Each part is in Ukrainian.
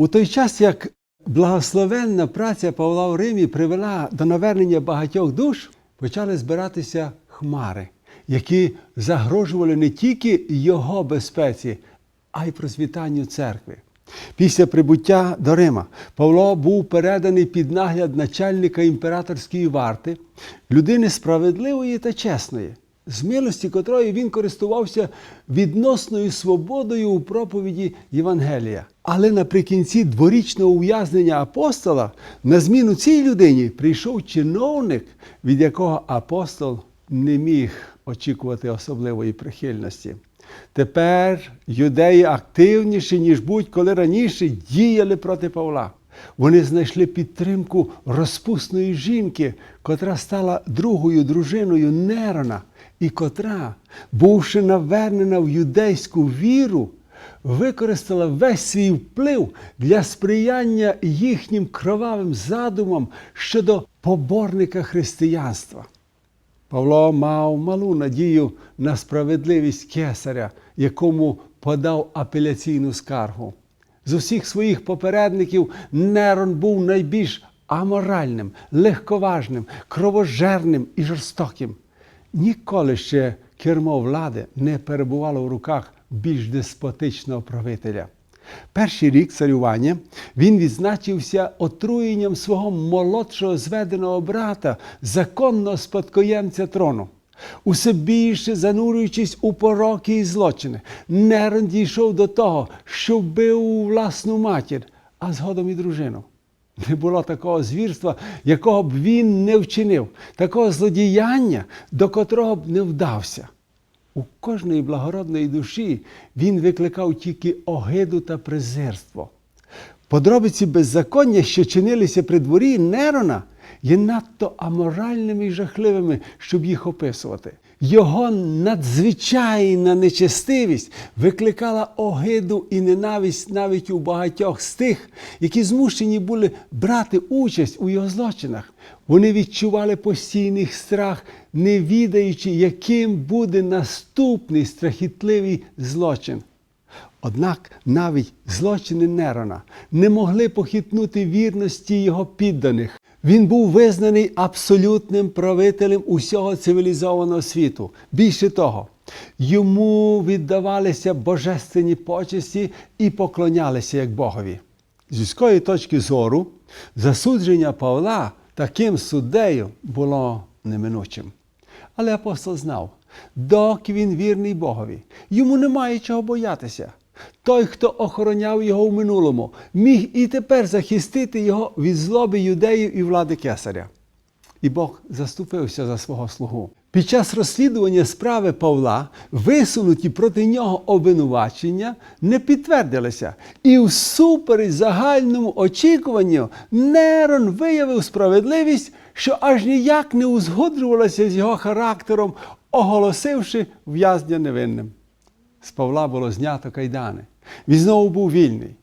У той час, як благословенна праця Павла в Римі привела до навернення багатьох душ, почали збиратися хмари, які загрожували не тільки його безпеці, а й процвітанню церкви. Після прибуття до Рима Павло був переданий під нагляд начальника імператорської варти, людини справедливої та чесної, з милості котрої він користувався відносною свободою у проповіді Євангелія. Але наприкінці дворічного ув'язнення апостола на зміну цій людині прийшов чиновник, від якого апостол не міг очікувати особливої прихильності. Тепер юдеї активніші, ніж будь-коли раніше, діяли проти Павла. Вони знайшли підтримку розпусної жінки, котра стала другою дружиною Нерона, і котра, бувши навернена в юдейську віру, використала весь свій вплив для сприяння їхнім кровавим задумам щодо поборника християнства. Павло мав малу надію на справедливість кесаря, якому подав апеляційну скаргу. З усіх своїх попередників Нерон був найбільш аморальним, легковажним, кровожерним і жорстоким. Ніколи ще кермо влади не перебувало в руках більш деспотичного правителя. Перший рік царювання він відзначився отруєнням свого молодшого зведеного брата, законного спадкоємця трону. Усе більше занурюючись у пороки і злочини, Нерон дійшов до того, що вбив власну матір, а згодом і дружину. Не було такого звірства, якого б він не вчинив, такого злодіяння, до котрого б не вдався. У кожної благородної душі він викликав тільки огиду та презирство. Подробиці беззаконня, що чинилися при дворі Нерона, є надто аморальними і жахливими, щоб їх описувати. Його надзвичайна нечестивість викликала огиду і ненависть навіть у багатьох з тих, які змушені були брати участь у його злочинах. Вони відчували постійний страх, не відаючи, яким буде наступний страхітливий злочин. Однак навіть злочини Нерона не могли похитнути вірності його підданих. Він був визнаний абсолютним правителем усього цивілізованого світу. Більше того, йому віддавалися божественні почесті і поклонялися як Богові. З людської точки зору, засудження Павла таким суддею було неминучим. Але апостол знав, доки він вірний Богові, йому немає чого боятися. Той, хто охороняв його в минулому, міг і тепер захистити його від злоби юдеїв і влади кесаря. І Бог заступився за свого слугу. Під час розслідування справи Павла висунуті проти нього обвинувачення не підтвердилися. І всупереч загальному очікуванню Нерон виявив справедливість, що аж ніяк не узгоджувалася з його характером, оголосивши в'язня невинним. З Павла було знято кайдани. Він знову був вільний.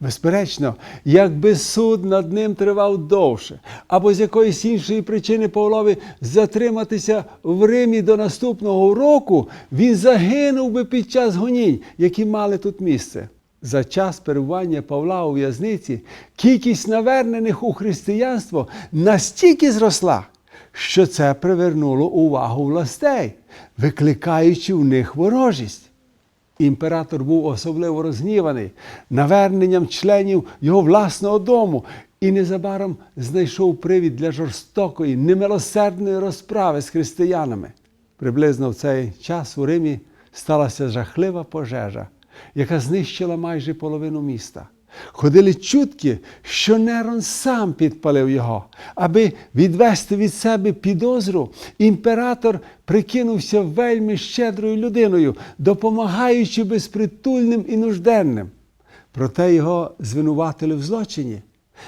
Безперечно, якби суд над ним тривав довше, або з якоїсь іншої причини Павлові затриматися в Римі до наступного року, він загинув би під час гонінь, які мали тут місце. За час перебування Павла у в'язниці кількість навернених у християнство настільки зросла, що це привернуло увагу властей, викликаючи в них ворожість. Імператор був особливо розгніваний наверненням членів його власного дому і незабаром знайшов привід для жорстокої, немилосердної розправи з християнами. Приблизно в цей час у Римі сталася жахлива пожежа, яка знищила майже половину міста. Ходили чутки, що Нерон сам підпалив його. Аби відвести від себе підозру, імператор прикинувся вельми щедрою людиною, допомагаючи безпритульним і нужденним. Проте його звинуватили в злочині.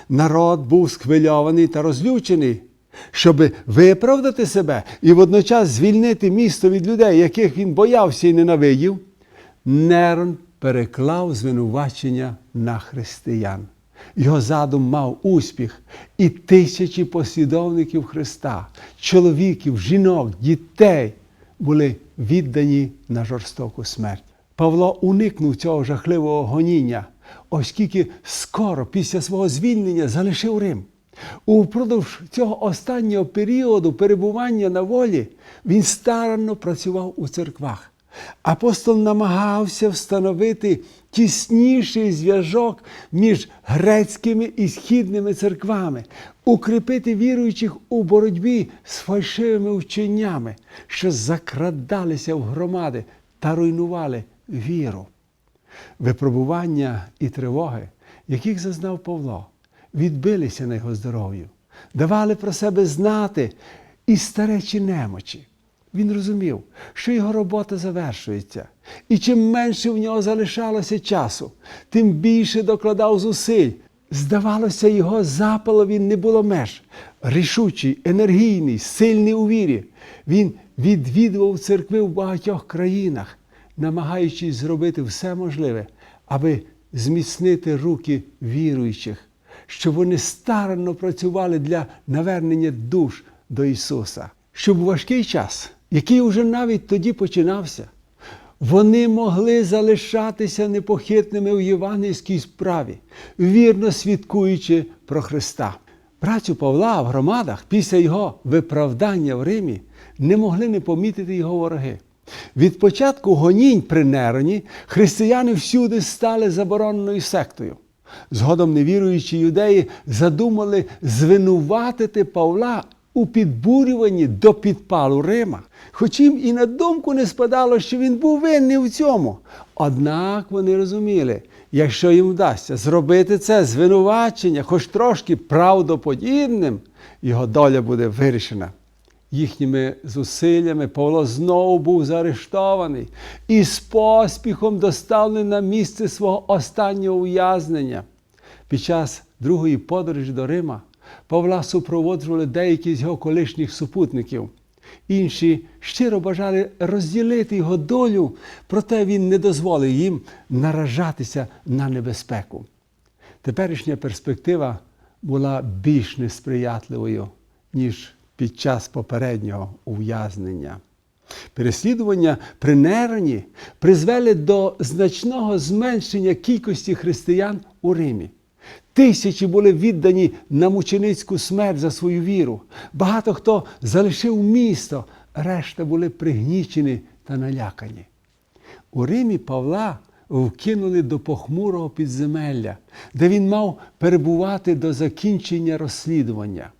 Народ був схвильований та розлючений. Щоби виправдати себе і водночас звільнити місто від людей, яких він боявся і ненавидів, Нерон переклав звинувачення на християн. Його задум мав успіх, і тисячі послідовників Христа, чоловіків, жінок, дітей були віддані на жорстоку смерть. Павло уникнув цього жахливого гоніння, оскільки скоро після свого звільнення залишив Рим. Упродовж цього останнього періоду перебування на волі він старанно працював у церквах. Апостол намагався встановити тісніший зв'язок між грецькими і східними церквами, укріпити віруючих у боротьбі з фальшивими вченнями, що закрадалися в громади та руйнували віру. Випробування і тривоги, яких зазнав Павло, відбилися на його здоров'ю, давали про себе знати і старечі немочі. Він розумів, що його робота завершується, і чим менше в нього залишалося часу, тим більше докладав зусиль. Здавалося, його запалові не було меж. Рішучий, енергійний, сильний у вірі. Він відвідував церкви в багатьох країнах, намагаючись зробити все можливе, аби зміцнити руки віруючих, щоб вони старанно працювали для навернення душ до Ісуса, щоб у важкий час, який уже навіть тоді починався, вони могли залишатися непохитними у євангельській справі, вірно свідкуючи про Христа. Працю Павла в громадах після його виправдання в Римі не могли не помітити його вороги. Від початку гонінь при Нероні християни всюди стали забороненою сектою. Згодом невіруючі юдеї задумали звинуватити Павла у підбурюванні до підпалу Рима. Хоч їм і на думку не спадало, що він був винний в цьому. Однак вони розуміли, якщо їм вдасться зробити це звинувачення, хоч трошки правдоподібним, його доля буде вирішена. Їхніми зусиллями Павло знову був заарештований і з поспіхом доставлений на місце свого останнього ув'язнення. Під час другої подорожі до Рима Павла супроводжували деякі з його колишніх супутників. Інші щиро бажали розділити його долю, проте він не дозволив їм наражатися на небезпеку. Теперішня перспектива була більш несприятливою, ніж під час попереднього ув'язнення. Переслідування при Нероні призвели до значного зменшення кількості християн у Римі. Тисячі були віддані на мученицьку смерть за свою віру. Багато хто залишив місто, решта були пригнічені та налякані. У Римі Павла вкинули до похмурого підземелля, де він мав перебувати до закінчення розслідування.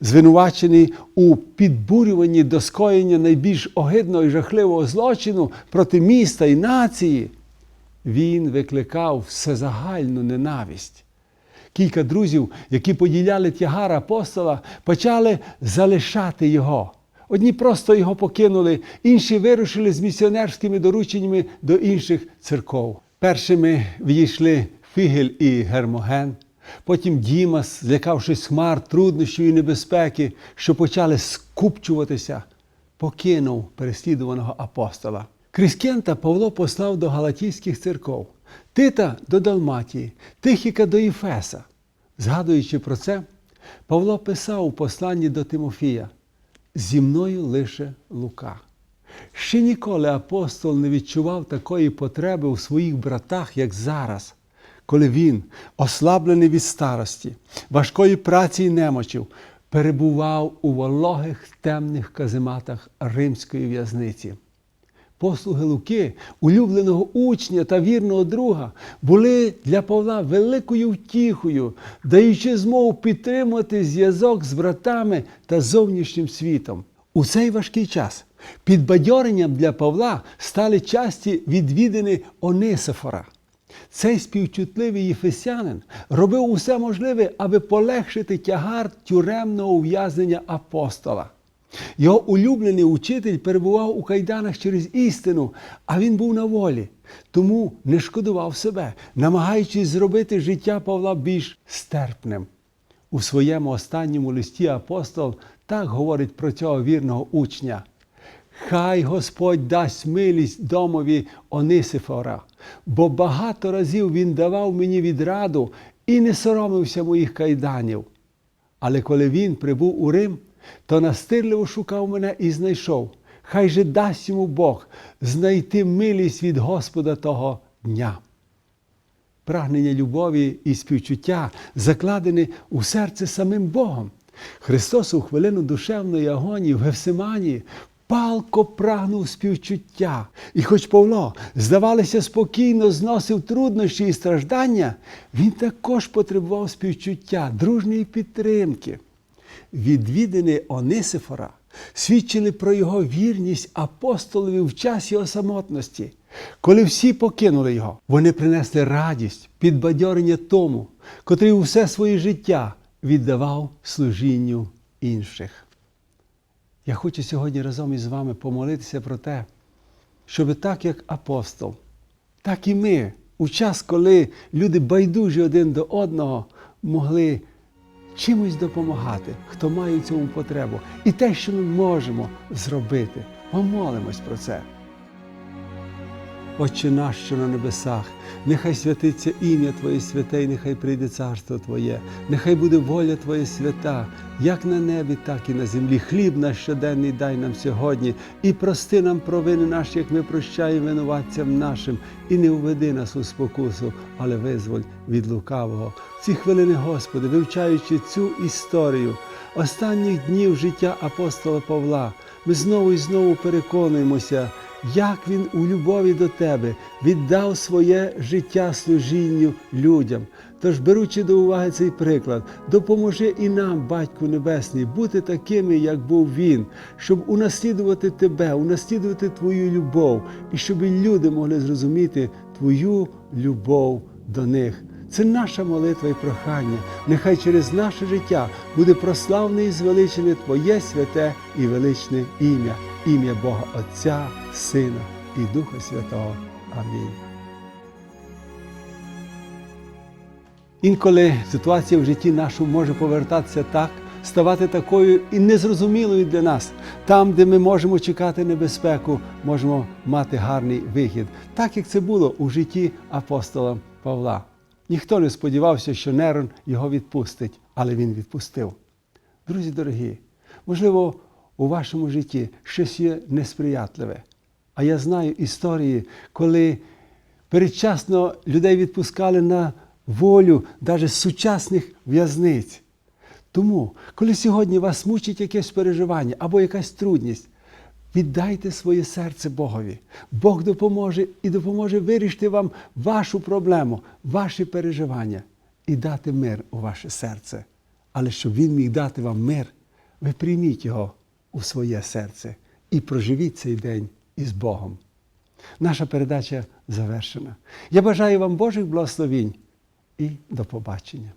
Звинувачений у підбурюванні до скоєння найбільш огидного і жахливого злочину проти міста і нації, він викликав всезагальну ненависть. Кілька друзів, які поділяли тягар апостола, почали залишати його. Одні просто його покинули, інші вирушили з місіонерськими дорученнями до інших церков. Першими війшли Фігель і Гермоген. Потім Дімас, злякавшись хмар, труднощів і небезпеки, що почали скупчуватися, покинув переслідуваного апостола. Крізь Кента Павло послав до Галатійських церков, Тита до Далматії, Тихіка до Єфеса. Згадуючи про це, Павло писав у посланні до Тимофія: зі мною лише Лука. Ще ніколи апостол не відчував такої потреби у своїх братах, як зараз, коли він, ослаблений від старості, важкої праці і немочів, перебував у вологих темних казематах римської в'язниці. Послуги Луки, улюбленого учня та вірного друга, були для Павла великою втіхою, даючи змогу підтримувати зв'язок з братами та зовнішнім світом. У цей важкий час підбадьоренням для Павла стали часті відвідини Онисифора. Цей співчутливий єфесянин робив усе можливе, аби полегшити тягар тюремного ув'язнення апостола. Його улюблений учитель перебував у кайданах через істину, а він був на волі, тому не шкодував себе, намагаючись зробити життя Павла більш стерпним. У своєму останньому листі апостол так говорить про цього вірного учня. Хай Господь дасть милість домові Онисифора, бо багато разів він давав мені відраду і не соромився моїх кайданів. Але коли він прибув у Рим, то настирливо шукав мене і знайшов. Хай же дасть йому Бог знайти милість від Господа того дня. прагнення любові і співчуття закладені у серце самим Богом. Христос у хвилину душевної агонії в Гефсиманії палко прагнув співчуття. І хоч Павло, здавалося, спокійно зносив труднощі і страждання, він також потребував співчуття, дружньої підтримки. Відвідини Онисифора свідчили про його вірність апостолові в час його самотності. Коли всі покинули його, вони принесли радість, підбадьорення тому, котрий усе своє життя віддавав служінню інших. Я хочу сьогодні разом із вами помолитися про те, щоб так як апостол, так і ми, у час, коли люди байдужі один до одного, могли чимось допомагати, хто має цьому потребу. І те, що ми можемо зробити, помолимось про це. Отче наш, що на небесах, нехай святиться ім'я Твоє святе, і нехай прийде царство Твоє, нехай буде воля Твоя свята, як на небі, так і на землі. Хліб наш щоденний дай нам сьогодні, і прости нам провини наші, як ми прощаємо винуватцям нашим, і не уведи нас у спокусу, але визволь від лукавого. Ці хвилини, Господи, вивчаючи цю історію останніх днів життя апостола Павла, ми знову і знову переконуємося як він у любові до тебе віддав своє життя служінню людям. Тож, беручи до уваги цей приклад, допоможи і нам, Батьку Небесний, бути такими, як був він, щоб унаслідувати тебе, унаслідувати твою любов, і щоб люди могли зрозуміти твою любов до них. Це наша молитва і прохання. Нехай через наше життя буде прославне і звеличене Твоє святе і величне ім'я, ім'я Бога Отця, Сина і Духа Святого. Амінь. Інколи ситуація в житті нашому може повертатися так, ставати такою і незрозумілою для нас. Там, де ми можемо чекати небезпеку, можемо мати гарний вихід, так як це було у житті апостола Павла. Ніхто не сподівався, що Нерон його відпустить, але він відпустив. Друзі дорогі, можливо, у вашому житті щось є несприятливе. А я знаю історії, коли передчасно людей відпускали на волю навіть сучасних в'язниць. Тому, коли сьогодні вас мучить якесь переживання або якась трудність, Віддайте своє серце Богові. Бог допоможе і допоможе вирішити вам вашу проблему, ваші переживання і дати мир у ваше серце. Але щоб Він міг дати вам мир, ви прийміть його у своє серце і проживіть цей день із Богом. Наша передача завершена. Я бажаю вам Божих благословінь і до побачення.